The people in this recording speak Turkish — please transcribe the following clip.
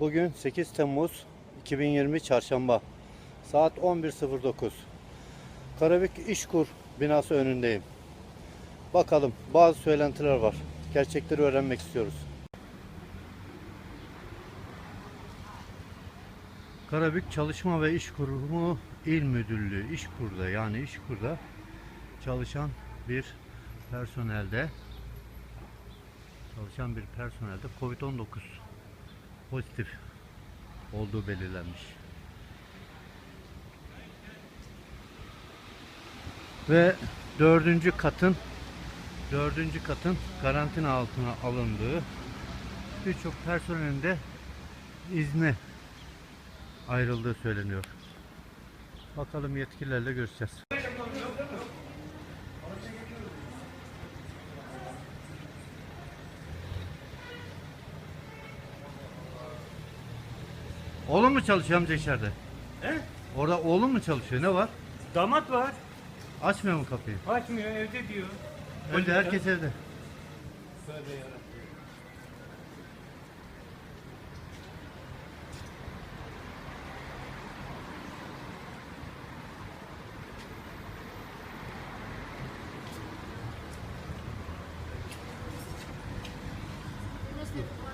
Bugün 8 Temmuz 2020 Çarşamba. Saat 11.09. Karabük İşkur binası önündeyim. Bakalım bazı söylentiler var. Gerçekleri öğrenmek istiyoruz. Karabük Çalışma ve İş Kurumu İl Müdürlüğü İşkur'da yani İşkur'da çalışan bir personelde çalışan bir personelde Covid-19 pozitif olduğu belirlenmiş. Ve dördüncü katın dördüncü katın karantina altına alındığı birçok personelin de izne ayrıldığı söyleniyor. Bakalım yetkililerle görüşeceğiz. Oğlun mu çalışıyor amca içeride? He? Orada oğlun mu çalışıyor? Ne var? Damat var. Açmıyor mu kapıyı? Açmıyor evde diyor. Evde herkes evde. Söyle yarabbim. Thank.